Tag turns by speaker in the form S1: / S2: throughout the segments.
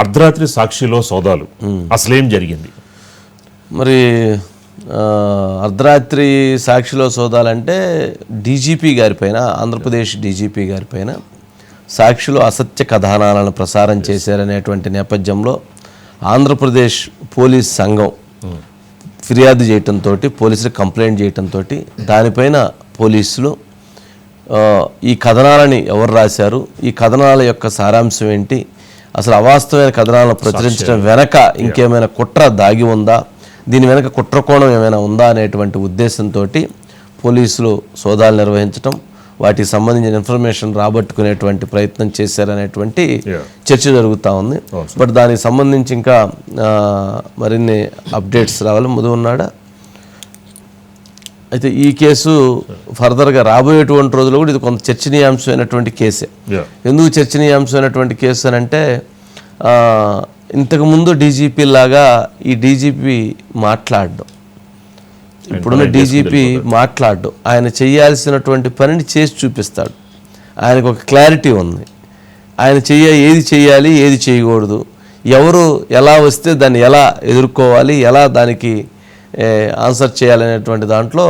S1: అర్ధరాత్రి సాక్షిలో సోదాలు. అసలేం జరిగింది?
S2: మరి అర్ధరాత్రి సాక్షిలో సోదాలంటే డీజీపీ గారిపైన ఆంధ్రప్రదేశ్ డీజీపీ గారిపైన సాక్షిలో అసత్య కథనాలను ప్రసారం చేశారనేటువంటి నేపథ్యంలో ఆంధ్రప్రదేశ్ పోలీస్ సంఘం ఫిర్యాదు చేయటంతో పోలీసులు కంప్లైంట్ చేయటంతో దానిపైన పోలీసులు ఈ కథనాలని ఎవరు రాశారు ఈ కథనాల యొక్క సారాంశం ఏంటి అసలు అవాస్తవమైన కథనాలను ప్రచురించడం వెనక ఇంకేమైనా కుట్ర దాగి ఉందా? దీని వెనక కుట్రకోణం ఏమైనా ఉందా అనేటువంటి ఉద్దేశంతో పోలీసులు సోదాలు నిర్వహించటం వాటికి సంబంధించిన ఇన్ఫర్మేషన్ రాబట్టుకునేటువంటి ప్రయత్నం చేశారనేటువంటి. చర్చ జరుగుతూ ఉంది. బట్ దానికి సంబంధించి ఇంకా మరిన్ని అప్డేట్స్ రావాలి. ముందు ఉన్నాడా అయితే ఈ కేసు ఫర్దర్గా రాబోయేటువంటి రోజుల్లో కూడా ఇది కొంత చర్చనీయాంశమైనటువంటి కేసే. ఎందుకు చర్చనీయాంశమైనటువంటి కేసు అని అంటే ఇంతకుముందు డీజీపీ లాగా ఈ డీజీపీ మాట్లాడడం. ఇప్పుడున్న డీజీపీ మాట్లాడు ఆయన చేయాల్సినటువంటి పనిని చేసి చూపిస్తాడు. ఆయనకు ఒక క్లారిటీ ఉంది. ఆయన చెయ్య ఏది చేయాలి ఏది చేయకూడదు. ఎవరు ఎలా వస్తే దాన్ని ఎలా ఎదుర్కోవాలి ఎలా దానికి ఆన్సర్ చేయాలనేటువంటి దాంట్లో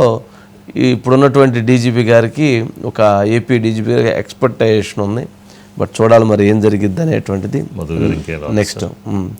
S2: ఇప్పుడున్నటువంటి డీజీపీ గారికి ఒక ఏపీ డీజీపీ గారికి ఎక్స్పెక్టేషన్ ఉంది. బట్ చూడాలి మరి ఏం జరిగిద్ది అనేటువంటిది. నెక్స్ట్